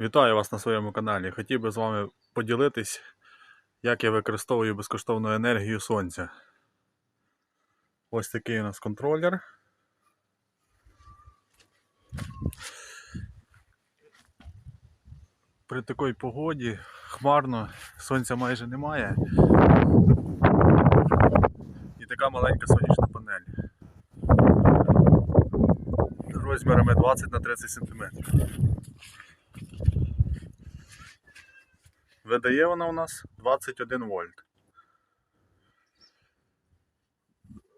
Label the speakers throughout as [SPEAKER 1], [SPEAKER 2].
[SPEAKER 1] Вітаю вас на своєму каналі. Хотів би з вами поділитись, як я використовую безкоштовну енергію сонця. Ось такий у нас контролер. При такій погоді хмарно, сонця майже немає. І така маленька сонячна панель. Розмірами 20 на 30 см. Видає вона у нас 21 вольт.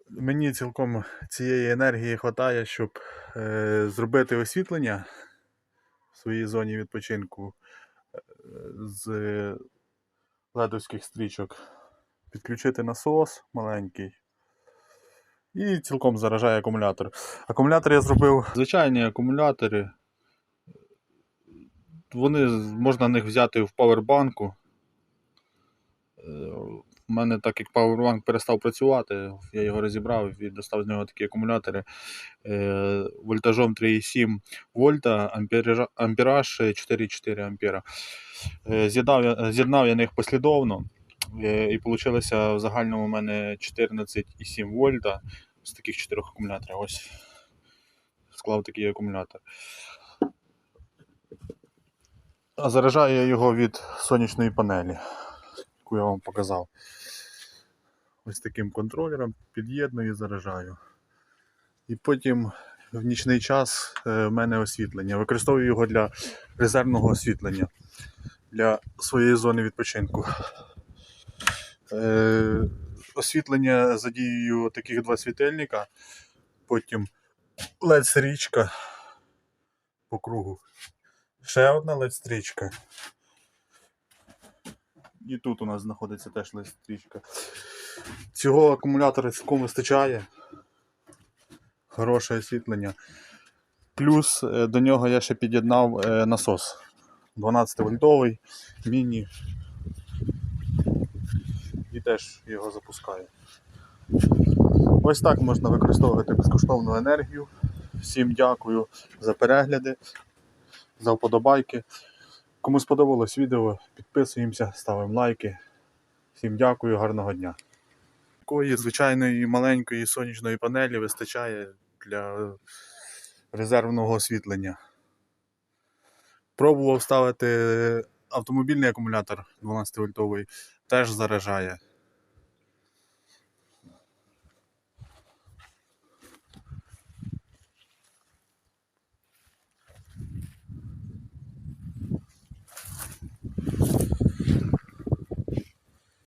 [SPEAKER 1] Мені цілком цієї енергії вистачає, щоб е, зробити освітлення в своїй зоні відпочинку е, з ледовських стрічок, підключити насос маленький. І цілком заражає акумулятор. Акумулятор я зробив звичайні акумулятори. Вони можна них взяти в павербанку. У мене так як павербанк перестав працювати, я його розібрав і достав з нього такі акумулятори е, вольтажом 3,7 вольта, ампераж 4,4 ампера. Е, З'єднав, я- них послідовно е, і вийшло в загальному у мене 14,7 вольта з таких чотирьох акумуляторів. Ось склав такий акумулятор. А заряджаю я його від сонячної панелі, яку я вам показав. Ось таким контролером під'єдную і заряджаю. І потім в нічний час е, в мене освітлення. Використовую його для резервного освітлення для своєї зони відпочинку. Е, освітлення задіюю таких два світильника, потім LED-стрічка по кругу. Ще одна LED-стрічка. І тут у нас знаходиться теж LED-стрічка. Цього акумулятора цілком вистачає. Хороше освітлення. Плюс е, до нього я ще під'єднав е, насос 12 вольтовий, міні. І теж його запускаю. Ось так можна використовувати безкоштовну енергію. Всім дякую за перегляди, за вподобайки. Кому сподобалось відео, підписуємося, ставимо лайки. Всім дякую, гарного дня. Такої звичайної маленької сонячної панелі вистачає для резервного освітлення. Пробував ставити автомобільний акумулятор 12 вольтовий, теж заряджає.